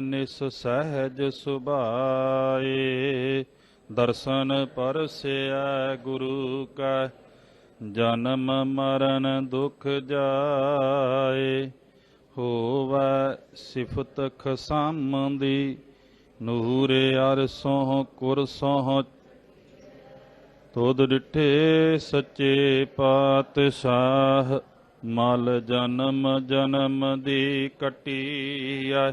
ਨਿਸ ਸਹਿਜ ਸੁਭਾਏ, ਦਰਸ਼ਨ ਪਰਸਿਆ ਗੁਰੂ ਕਾ, ਜਨਮ ਮਰਨ ਦੁਖ ਜਾਏ। ਹੋਵੈ ਸਿਫਤ ਖਸਮ ਦੀ ਨੂਰੇ ਅਰਸੋਂ ਕੁਰਸੋਂ ਤੁਧ ਡਿਠੇ ਸੱਚੇ ਪਾਤਸ਼ਾਹ, ਮਲ ਜਨਮ ਜਨਮ ਦੀ ਕਟੀਐ।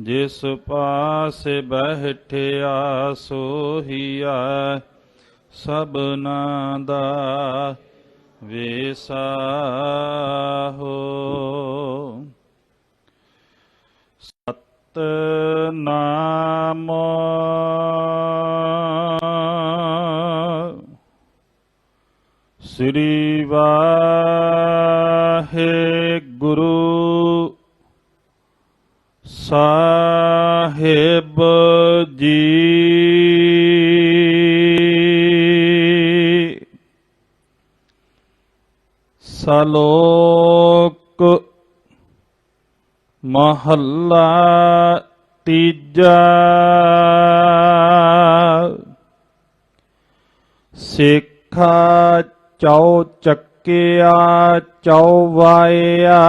ਜਿਸ ਪਾਸ ਬਹਿਠਿਆ ਸੋਹੀਆ ਸਭਨਾ ਦਾ ਵਿਸਾਹੋ ਸਤਨਾਮ ਸ੍ਰੀ ਵਾਹਿਗੁਰੂ। ਸਾਹਿਬ ਜੀ। ਸਲੋਕ ਮਹੱਲਾ ਤੀਜਾ। ਸਿੱਖਾ ਚੌ ਚੱਕਿਆ ਚੌਵਾਇਆ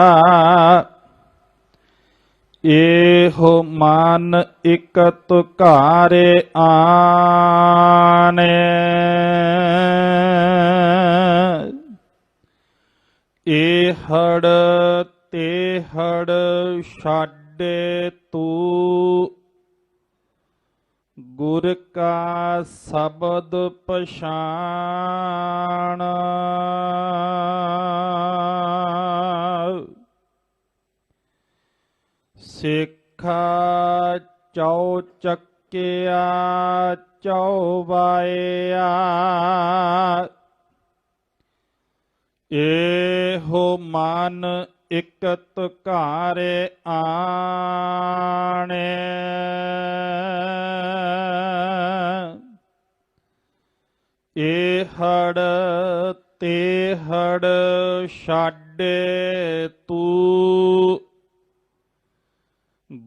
ਇਹੋ ਮਨ ਇਕ ਤੁਕਾਰੇ ਆਨੇ ਇਹ ਹੜ ਤੇ ਹੜ ਛਾਡੇ ਤੂੰ। ਗੁਰ ਕਾ ਸ਼ਬਦ ਪਛਾਣ। ਸਿੱਖਾ ਚੌ ਚੱਕਿਆ ਚੌਵਾਇਆ ਇਹੋ ਮਨ ਇਕ ਤੁਕਾਰੇ ਆਣੇ। ਇਹ ਹੜ ਤੇ ਹੜ ਛਾਡੇ ਤੂੰ।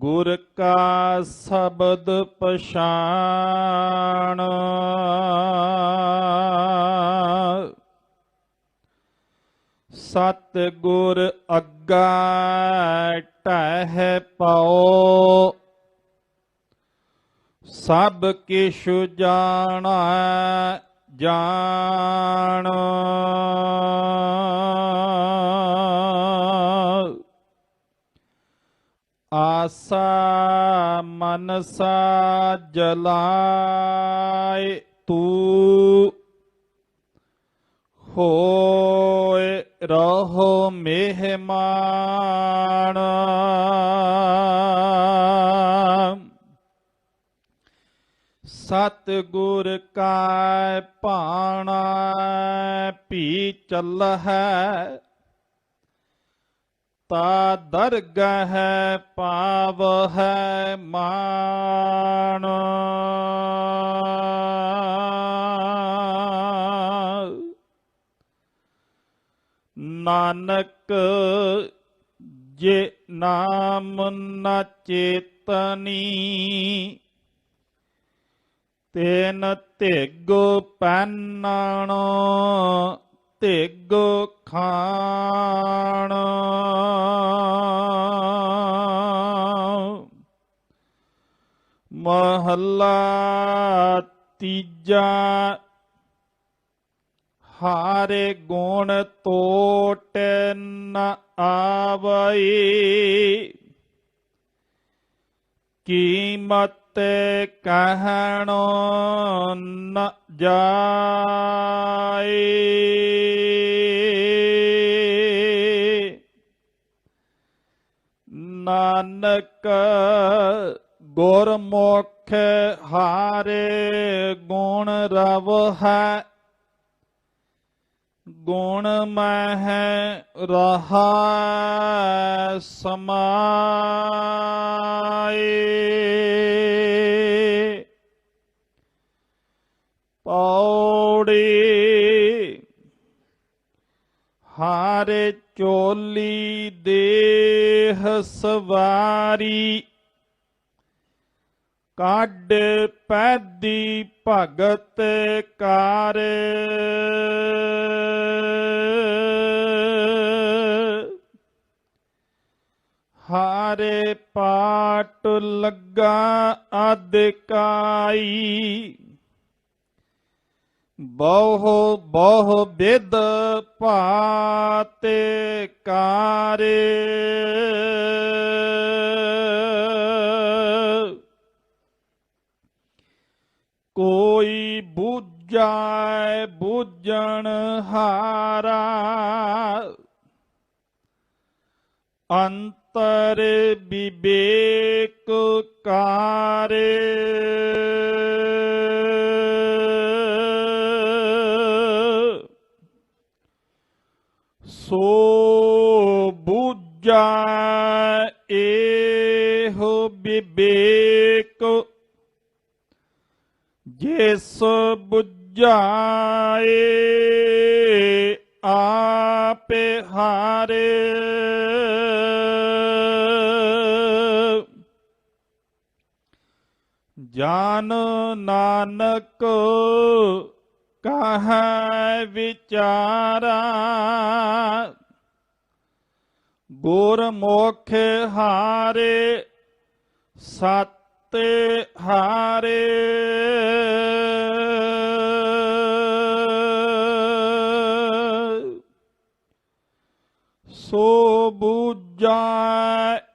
ਗੁਰ ਕਾ ਸ਼ਬਦ ਪਛਾਣ। ਸਤ ਗੁਰ ਅੱਗਾ ਟਹਿ ਪਾਓ ਸਭ ਕਿਛ ਜਾਣਾ ਜਾਣ। ਆਸਾ ਮਨਸਾ ਜਲਾਏ ਤੂੰ। ਹੋਏ ਰਹੋ ਮਹਿਮਾਨ। ਸਤ ਗੁਰ ਕਾ ਭਾਣਾ ਪੀ ਚੱਲ ਹੈ ਤਾ ਦਰਗਹ ਪਾਵ ਹੈ ਮਾਨ। ਨਾਨਕ ਜੇ ਨਾਮ ਨ ਚੇਤਨੀ ਤੈਨ ਧਿਗੋ ਪੈਨਾਣ ਧਿਗੋ ਖਾਣ। ਮਹੱਲਾ ਤੀਜਾ ਹਾਰੇ ਗੁਣ ਤੋਟ ਨ ਆਵਈ। ਕੀਮਤ ਕਹਿਣੋ ਨ ਜਾਏ। ਨਾਨਕ ਗੁਰਮੁਖ ਹਾਰੇ ਗੁਣ ਰਵ ਹੈ ਗੁਣ ਮਹਿ ਰਹਾ ਸਮਾਏ। ਪੌੜੀ ਹਾਰੇ ਚੋਲੀ ਦੇਹ ਸਵਾਰੀ ਕੱਢ ਪੈਦੀ ਭਗਤ ਕਾਰ। ਹਾਰੇ ਪਾਟ ਲੱਗਾ ਅਦਕਾਈ ਬਹੁ ਬਹੁ ਬਿਦ ਭਾਤੇ ਕਾਰੇ। ਬੂਝਾਏ ਬੂਝਣ ਹਾਰਾ ਅੰਤਰ ਵਿਵੇਕ ਕਾਰੇ ਸੋ ਬੁੱਝਾ ਇਹੋ ਵਿਵੇਕ ਜਾਨ ਨਾਨਕ ਕਹੈ ਵਿਚਾਰਾ ਗੁਰਮੁਖ ਹਾਰੇ ਸਤ ਹਾਰੇ। ਸੋ ਬੂਝਾ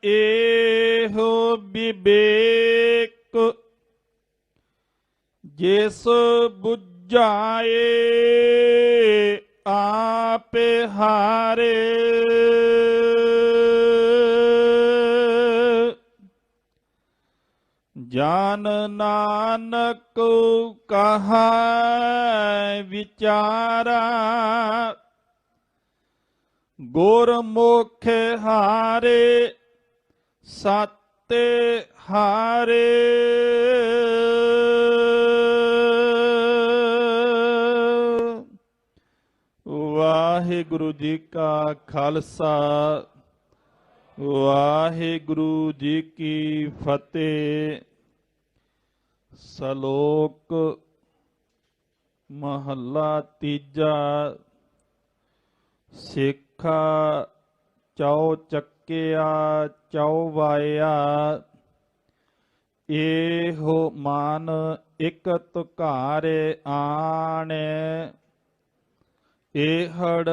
ਇਹੋ ਵਿਵੇਕ ਜਿਸ ਬੁਝਾਏ ਆਪੇ ਹਾਰੇ। ਜਾਨ ਨਾਨਕ ਕਹਾ ਵਿਚਾਰਾ ਗੁਰਮੁਖ ਹਾਰੇ ਸਤ ਹਾਰੇ ਵਾਹਿਗੁਰੂ ਜੀ ਕਾ ਖਾਲਸਾ ਵਾਹਿਗੁਰੂ ਜੀ ਕੀ ਫਤਿਹ ਸ਼ਲੋਕ ਮਹੱਲਾ ਤੀਜਾ ਸਿੱਖਾ ਚੌ ਚੱਕਿਆ ਚੌ ਵਾਇਆ। ਇਹੋ ਮਨ ਇਕ ਤੁਕਾਰੇ ਆਣੇ। ਇਹੜ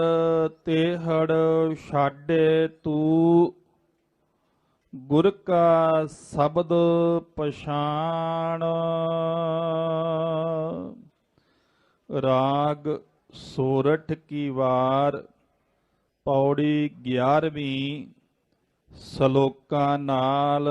ਤੇਹੜ ਛਾਡੇ ਤੂੰ। ਗੁਰ ਕਾ ਸ਼ਬਦ ਪਛਾਣ। ਰਾਗ ਸੋਰਠ ਕੀ ਵਾਰ ਪੌੜੀ 11ਵੀਂ ਸ਼ਲੋਕਾਂ ਨਾਲ